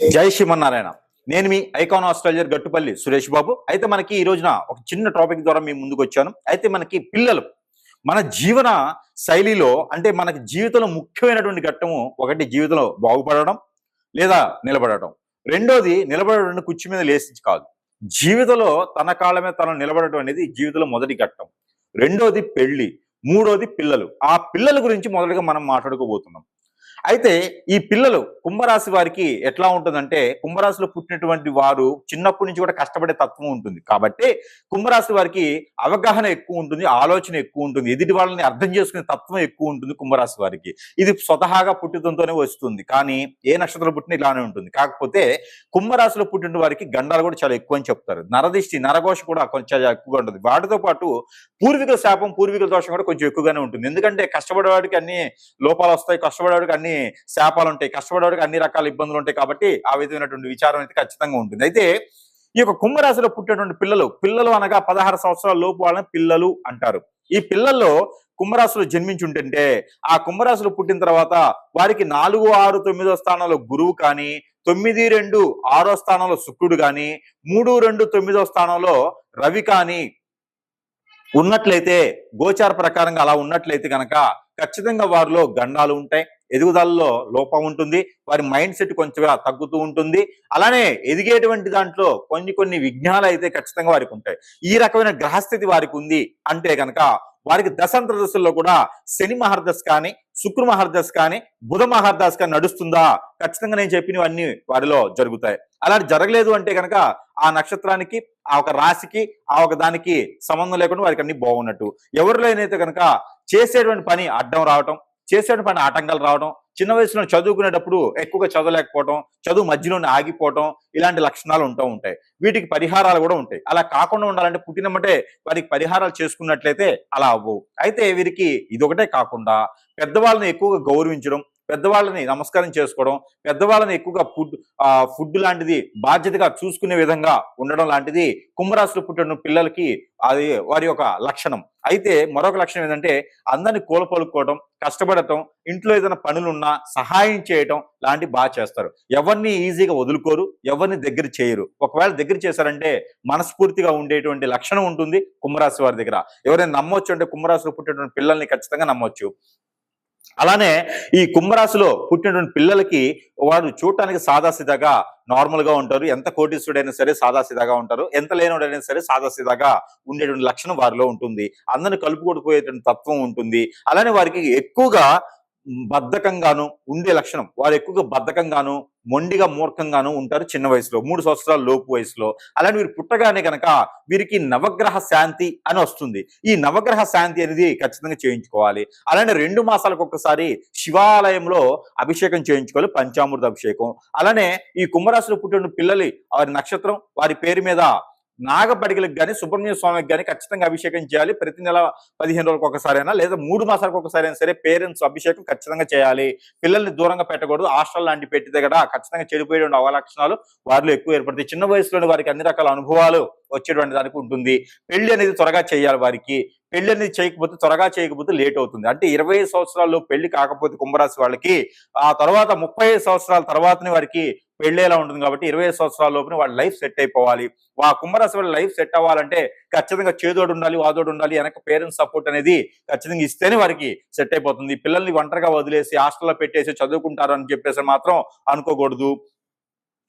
జై శ్రీమన్నారాయణ. నేను మీ ఐకాన్ ఆస్ట్రేలియర్ గట్టుపల్లి సురేష్ బాబు. అయితే మనకి ఈ రోజున ఒక చిన్న టాపిక్ ద్వారా మేము ముందుకు వచ్చాను. అయితే మనకి పిల్లలు మన జీవన శైలిలో అంటే మనకి జీవితంలో ముఖ్యమైనటువంటి ఘట్టము ఒకటి జీవితంలో బాగుపడడం లేదా నిలబడటం. రెండోది నిలబడడం కుర్చీ మీద లేసించి కాదు. జీవితంలో తన కాళ్ళ మీద తను నిలబడటం అనేది జీవితంలో మొదటి ఘట్టం. రెండోది పెళ్ళి మూడోది పిల్లలు. ఆ పిల్లల గురించి మొదటగా మనం మాట్లాడుకోబోతున్నాం. అయితే ఈ పిల్లలు కుంభరాశి వారికి ఎట్లా ఉంటుందంటే కుంభరాశిలో పుట్టినటువంటి వారు చిన్నప్పటి నుంచి కూడా కష్టపడే తత్వం ఉంటుంది. కాబట్టి కుంభరాశి వారికి అవగాహన ఎక్కువ ఉంటుంది ఆలోచన ఎక్కువ ఉంటుంది ఎదుటి వాళ్ళని అర్థం చేసుకునే తత్వం ఎక్కువ ఉంటుంది కుంభరాశి వారికి. ఇది స్వతహాగా పుట్టుతంతోనే వస్తుంది. కానీ ఏ నక్షత్రం పుట్టిన ఇలానే ఉంటుంది. కాకపోతే కుంభరాశిలో పుట్టిన వారికి గండాలు కూడా చాలా ఎక్కువ అని చెప్తారు. నరదిష్టి నరఘోష కూడా కొంచెం ఎక్కువగా ఉంటుంది. వాటితో పాటు పూర్వీకుల శాపం పూర్వీకుల దోషం కూడా కొంచెం ఎక్కువగానే ఉంటుంది. ఎందుకంటే కష్టపడేవాడికి అన్ని లోపాలు వస్తాయి కష్టపడేవాడికి అన్ని శాపాలు ఉంటాయి కష్టపడేవాడికి అన్ని రకాల ఇబ్బందులు ఉంటాయి కాబట్టి ఆ విధమైనటువంటి విచారం అయితే ఖచ్చితంగా ఉంటుంది. అయితే ఈ యొక్క కుంభరాశిలో పుట్టేటువంటి పిల్లలు పిల్లలు అనగా పదహారు సంవత్సరాల లోపు వాళ్ళని పిల్లలు అంటారు. ఈ పిల్లల్లో కుంభరాశులు జన్మించుంటుంటే ఆ కుంభరాశులు పుట్టిన తర్వాత వారికి నాలుగు ఆరు తొమ్మిదో స్థానంలో గురువు కానీ తొమ్మిది రెండు ఆరో స్థానంలో శుక్రుడు కానీ మూడు రెండు తొమ్మిదో స్థానంలో రవి కానీ ఉన్నట్లయితే గోచార ప్రకారంగా అలా ఉన్నట్లయితే కనుక ఖచ్చితంగా వారిలో గండాలు ఉంటాయి. ఎదుగుదలలో లోపం ఉంటుంది వారి మైండ్ సెట్ కొంచెం తగ్గుతూ ఉంటుంది. అలానే ఎదిగేటువంటి దాంట్లో కొన్ని కొన్ని విఘ్నాలు అయితే ఖచ్చితంగా వారికి ఉంటాయి. ఈ రకమైన గ్రహస్థితి వారికి ఉంది అంటే కనుక వారికి దశాంతర దశల్లో కూడా శని మహర్దశ కానీ శుక్ర మహర్దశ కానీ బుధ మహర్దశ కానీ నడుస్తుందా? ఖచ్చితంగా నేను చెప్పినవన్నీ వారిలో జరుగుతాయి. అలా జరగలేదు అంటే కనుక ఆ నక్షత్రానికి ఆ ఒక రాశికి ఆ ఒక దానికి సంబంధం లేకుండా వారికి అన్ని బాగున్నట్టు. ఎవరిలో అయితే కనుక చేసేటువంటి పని అడ్డం రావటం చేసేటువంటి పని ఆటంకాలు రావడం చిన్న వయసులో చదువుకునేటప్పుడు ఎక్కువగా చదవలేకపోవడం చదువు మధ్యలోనే ఆగిపోవటం ఇలాంటి లక్షణాలు ఉంటూ ఉంటాయి. వీటికి పరిహారాలు కూడా ఉంటాయి. అలా కాకుండా ఉండాలంటే పుట్టినమ్మటే వారికి పరిహారాలు చేసుకున్నట్లయితే అలా అవ్వవు. అయితే వీరికి ఇదొకటే కాకుండా పెద్దవాళ్ళని ఎక్కువగా గౌరవించడం పెద్దవాళ్ళని నమస్కారం చేసుకోవడం పెద్దవాళ్ళని ఎక్కువగా ఫుడ్ ఆ ఫుడ్ లాంటిది బాధ్యతగా చూసుకునే విధంగా ఉండడం లాంటిది కుంభరాశులు పుట్టిన పిల్లలకి అది వారి యొక్క లక్షణం. అయితే మరొక లక్షణం ఏంటంటే అందరిని కోలపలుకోవడం కష్టపడటం ఇంట్లో ఏదైనా పనులున్నా సహాయం చేయటం లాంటివి బాగా చేస్తారు. ఎవరిని ఈజీగా వదులుకోరు ఎవరిని దగ్గర చేయరు. ఒకవేళ దగ్గర చేశారంటే మనస్ఫూర్తిగా ఉండేటువంటి లక్షణం ఉంటుంది కుంభరాశి వారి దగ్గర. ఎవరైనా నమ్మొచ్చు అంటే కుంభరాశిలో పుట్టేటువంటి పిల్లల్ని ఖచ్చితంగా నమ్మొచ్చు. అలానే ఈ కుంభరాశిలో పుట్టినటువంటి పిల్లలకి వారు చూడటానికి సాదాసీదాగా నార్మల్గా ఉంటారు. ఎంత కోటీశ్వరుడైనా సరే సాదాసీదాగా ఉంటారు. ఎంత లేనివాడైనా సరే సాదాసీదాగా ఉండేటువంటి లక్షణం వారిలో ఉంటుంది. అందరిని కలుపుకొడిపోయేటువంటి తత్వం ఉంటుంది. అలానే వారికి ఎక్కువగా బద్ధకంగాను ఉండే లక్షణం. వారు ఎక్కువగా బద్ధకంగాను మొండిగా మూర్ఖంగాను ఉంటారు చిన్న వయసులో మూడు సంవత్సరాల లోపు వయసులో. అలానే వీరు పుట్టగానే కనుక వీరికి నవగ్రహ శాంతి అని వస్తుంది. ఈ నవగ్రహ శాంతి అనేది ఖచ్చితంగా చేయించుకోవాలి. అలానే రెండు మాసాలకు ఒక్కసారి శివాలయంలో అభిషేకం చేయించుకోవాలి పంచామృత అభిషేకం అలానే ఈ కుంభరాశిలో పుట్టిన పిల్లలు వారి నక్షత్రం వారి పేరు మీద నాగపడికలకు కానీ సుబ్రహ్మణ్య స్వామికి కానీ ఖచ్చితంగా అభిషేకం చేయాలి. ప్రతి నెల పదిహేను రోజులకు ఒకసారి అయినా లేదా మూడు మాసాలకు ఒకసారి అయినా సరే పేరెంట్స్ అభిషేకం ఖచ్చితంగా చేయాలి. పిల్లల్ని దూరంగా పెట్టకూడదు. హాస్టల్ లాంటి పెట్టి దగ్గర ఖచ్చితంగా చెడిపోయే అవలక్షణాలు వారిలో ఎక్కువ ఏర్పడతాయి. చిన్న వయసులోని వారికి అన్ని రకాల అనుభవాలు వచ్చేటువంటి దానికి ఉంటుంది. పెళ్ళి అనేది త్వరగా చేయాలి వారికి. పెళ్ళి అనేది చేయకపోతే త్వరగా చేయకపోతే లేట్ అవుతుంది. అంటే ఇరవై సంవత్సరాల్లో పెళ్ళి కాకపోతే కుంభరాశి వాళ్ళకి ఆ తర్వాత ముప్పై సంవత్సరాల తర్వాతనే వారికి పెళ్ళేలా ఉంటుంది కాబట్టి ఇరవై సంవత్సరాల లోపున వాళ్ళ లైఫ్ సెట్ అయిపోవాలి. ఆ కుంభరాశి వాళ్ళ లైఫ్ సెట్ అవ్వాలంటే ఖచ్చితంగా చేదోడు ఉండాలి వాదోడు ఉండాలి వెనక పేరెంట్స్ సపోర్ట్ అనేది ఖచ్చితంగా ఇస్తేనే వారికి సెట్ అయిపోతుంది. పిల్లల్ని ఒంటరిగా వదిలేసి హాస్టల్లో పెట్టేసి చదువుకుంటారు అని చెప్పేసి మాత్రం అనుకోకూడదు.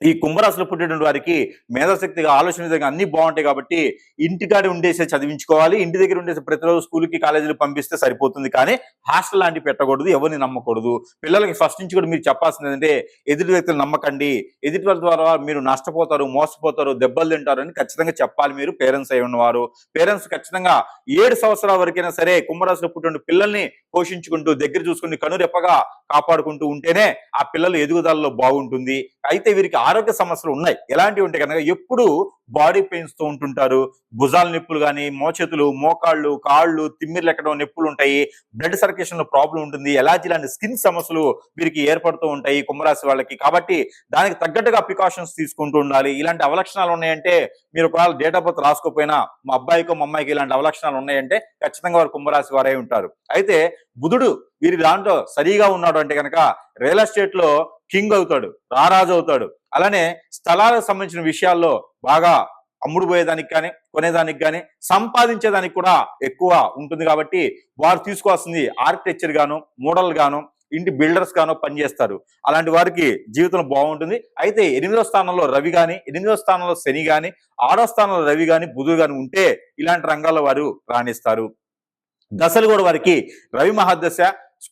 ఈ కుంభరాశిలో పుట్టినటువంటి వారికి మేధాశక్తిగా ఆలోచన విధంగా అన్ని బాగుంటాయి కాబట్టి ఇంటికాడ ఉండేసే చదివించుకోవాలి. ఇంటి దగ్గర ఉండేసి ప్రతిరోజు స్కూల్కి కాలేజీలు పంపిస్తే సరిపోతుంది. కానీ హాస్టల్ లాంటివి పెట్టకూడదు ఎవరిని నమ్మకూడదు. పిల్లలకి ఫస్ట్ నుంచి కూడా మీరు చెప్పాల్సింది ఏంటంటే ఎదుటి వ్యక్తులు నమ్మకండి. ఎదుటి వాళ్ళ ద్వారా మీరు నష్టపోతారు మోసపోతారు దెబ్బలు తింటారు అని ఖచ్చితంగా చెప్పాలి మీరు పేరెంట్స్ అయి ఉన్నవారు. పేరెంట్స్ ఖచ్చితంగా ఏడు సంవత్సరాల వరకైనా సరే కుంభరాశిలో పుట్టిన పిల్లల్ని పోషించుకుంటూ దగ్గర చూసుకుని కనురెప్పగా కాపాడుకుంటూ ఉంటేనే ఆ పిల్లలు ఎదుగుదలలో బాగుంటుంది. అయితే వీరికి ఆరోగ్య సమస్యలు ఉన్నాయి. ఎలాంటివి ఉంటే కనుక ఎప్పుడు బాడీ పెయిన్స్తో ఉంటుంటారు. భుజాల నొప్పులు కానీ మోచేతులు మోకాళ్ళు కాళ్ళు తిమ్మిర్లు ఎక్కడం నొప్పులు ఉంటాయి. బ్లడ్ సర్క్యులేషన్లో ప్రాబ్లం ఉంటుంది. ఎలాంటి లాంటి స్కిన్ సమస్యలు వీరికి ఏర్పడుతూ ఉంటాయి కుంభరాశి వాళ్ళకి. కాబట్టి దానికి తగ్గట్టుగా ప్రికాషన్స్ తీసుకుంటూ ఉండాలి. ఇలాంటి అవలక్షణాలు ఉన్నాయంటే మీరు ఒకవేళ డేట్ ఆఫ్ బర్త్ రాసుకోకపోయినా మా అబ్బాయికో మా అమ్మాయికి ఇలాంటి అవలక్షణాలు ఉన్నాయంటే ఖచ్చితంగా వారు కుంభరాశి వారై ఉంటారు. అయితే బుధుడు వీరి దాంట్లో సరిగా ఉన్నాడు అంటే కనుక రియల్ ఎస్టేట్లో కింగ్ అవుతాడు రారాజు అవుతాడు. అలానే స్థలాలకు సంబంధించిన విషయాల్లో బాగా అమ్ముడు పోయేదానికి కానీ కొనేదానికి కానీ సంపాదించేదానికి కూడా ఎక్కువ ఉంటుంది కాబట్టి వారు తీసుకోవాల్సింది ఆర్కిటెక్చర్ గాను మోడల్ గాను ఇంటి బిల్డర్స్ గాను పనిచేస్తారు. అలాంటి వారికి జీవితం బాగుంటుంది. అయితే ఎనిమిదో స్థానంలో రవి కానీ ఎనిమిదో స్థానంలో శని కానీ ఆరో స్థానంలో రవి కానీ బుధుడు కానీ ఉంటే ఇలాంటి రంగాల్లో వారు రాణిస్తారు. దశలు కూడా వారికి రవి మహాదశ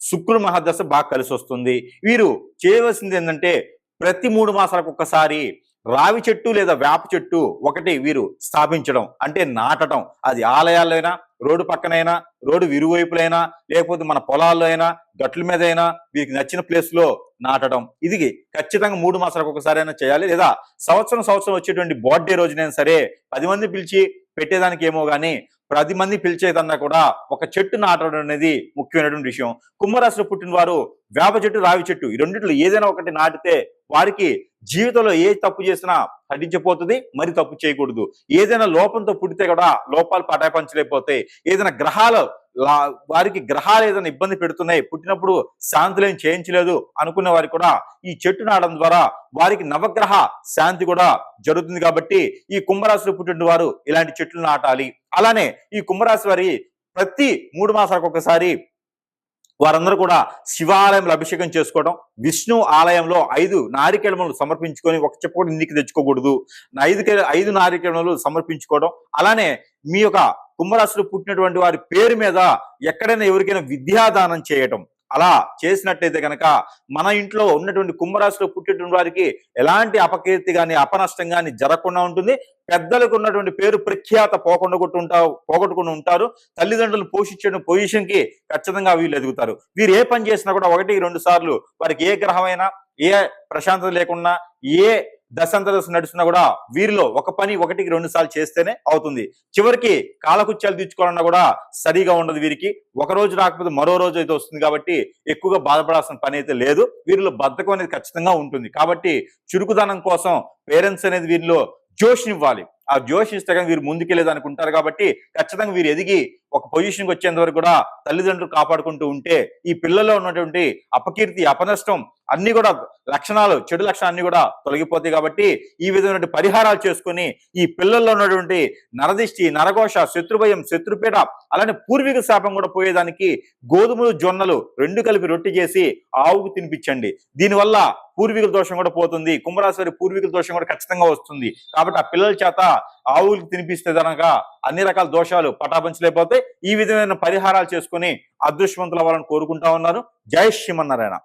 శుక్రుడు మహాదశ బాగా కలిసి వస్తుంది. వీరు చేయవలసింది ఏంటంటే ప్రతి మూడు మాసాలకు ఒక్కసారి రావి చెట్టు లేదా వేప చెట్టు ఒకటి వీరు స్థాపించడం. అంటే నాటడం. అది ఆలయాల్లోనైనా రోడ్డు పక్కనైనా రోడ్డు విరువైపులైనా లేకపోతే మన పొలాల్లో అయినా గట్ల మీద అయినా వీరికి నచ్చిన ప్లేస్లో నాటడం. ఇది ఖచ్చితంగా మూడు మాసాలకు ఒకసారి అయినా చేయాలి. లేదా సంవత్సరం సంవత్సరం వచ్చేటువంటి బర్త్డే రోజునైనా సరే పది మంది పిలిచి పెట్టేదానికి ఏమో కానీ పది మంది పిలిచేదన్నా కూడా ఒక చెట్టు నాటడం అనేది ముఖ్యమైనటువంటి విషయం. కుంభరాశిలో పుట్టిన వారు వేప చెట్టు రావి చెట్టు ఈ రెండిట్లో ఏదైనా ఒకటి నాటితే వారికి జీవితంలో ఏ తప్పు చేసినా పఠించపోతుంది మరి తప్పు చేయకూడదు. ఏదైనా లోపంతో పుడితే కూడా లోపాలు పటాపంచలేకపోతాయి ఏదైనా గ్రహాలు లా- వారికి గ్రహాలు ఏదైనా ఇబ్బంది పెడుతున్నాయి పుట్టినప్పుడు శాంతులేం చేయించలేదు అనుకునే వారికి కూడా ఈ చెట్టు నాటడం ద్వారా వారికి నవగ్రహ శాంతి కూడా జరుగుతుంది కాబట్టి ఈ కుంభరాశిలో పుట్టిన వారు ఇలాంటి చెట్లు నాటాలి. అలానే ఈ కుంభరాశి వారి ప్రతి మూడు మాసాలకు ఒకసారి వారందరూ కూడా శివాలయంలో అభిషేకం చేసుకోవడం విష్ణు ఆలయంలో ఐదు నారికేళములు సమర్పించుకొని ఒక చెప్పు కూడా ఇంటికి తెచ్చుకోకూడదు. ఐదు ఐదు నారికేళములు సమర్పించుకోవడం అలానే మీ యొక్క కుంభరాశిలో పుట్టినటువంటి వారి పేరు మీద ఎక్కడైనా ఎవరికైనా విద్యాదానం చేయటం అలా చేసినట్టయితే కనుక మన ఇంట్లో ఉన్నటువంటి కుంభరాశిలో పుట్టినటువంటి వారికి ఎలాంటి అపకీర్తి కానీ అపనష్టం కానీ జరగకుండా ఉంటుంది. పెద్దలకు ఉన్నటువంటి పేరు ప్రఖ్యాత పోకుండా కొట్టుంటా పోగొట్టుకుని ఉంటారు. తల్లిదండ్రులు పోషించిన పొజిషన్కి ఖచ్చితంగా వీళ్ళు ఎదుగుతారు. వీరు ఏ పని చేసినా కూడా ఒకటి రెండు సార్లు వారికి ఏ గ్రహమైనా ఏ ప్రశాంతత లేకున్నా ఏ దశాంతరదశ నడుస్తున్నా కూడా వీరిలో ఒక పని ఒకటికి రెండు సార్లు చేస్తేనే అవుతుంది. చివరికి కాలకుత్యాలు తీర్చుకోవాలన్నా కూడా సరిగా ఉండదు వీరికి. ఒక రోజు రాకపోతే మరో రోజు అయితే వస్తుంది కాబట్టి ఎక్కువగా బాధపడాల్సిన పని అయితే లేదు. వీరిలో బద్ధకం అనేది ఖచ్చితంగా ఉంటుంది. కాబట్టి చురుకుదనం కోసం పేరెంట్స్ అనేది వీరిలో జోష్నివ్వాలి ఆ జోష్ ఇస్తే కానీ వీరు ముందుకెళ్ళేదానికి ఉంటారు కాబట్టి ఖచ్చితంగా వీరు ఎదిగి ఒక పొజిషన్కి వచ్చేంత వరకు కూడా తల్లిదండ్రులు కాపాడుకుంటూ ఉంటే ఈ పిల్లల్లో ఉన్నటువంటి అపకీర్తి అపనష్టం అన్ని కూడా లక్షణాలు చెడు లక్షణాలు అన్ని కూడా తొలగిపోతాయి కాబట్టి ఈ విధమైన పరిహారాలు చేసుకొని ఈ పిల్లల్లో ఉన్నటువంటి నరదిష్టి నరఘోష శత్రుభయం శత్రుపీట అలానే పూర్వీక శాపం కూడా పోయేదానికి గోధుమలు జొన్నలు రెండు కలిపి రొట్టె చేసి ఆవుకు తినిపించండి. దీనివల్ల పూర్వీకుల దోషం కూడా పోతుంది. కుంభరాశి వారి పూర్వీకుల దోషం కూడా ఖచ్చితంగా వస్తుంది. కాబట్టి ఆ పిల్లల చేత ఆవులకు తినిపిస్తే కనుక అన్ని రకాల దోషాలు పటాపంచలేకపోతే ఈ విధమైన పరిహారాలు చేసుకుని అదృష్టవంతులు అవ్వాలని కోరుకుంటా ఉన్నారు. జై శ్రీమన్నారాయణ.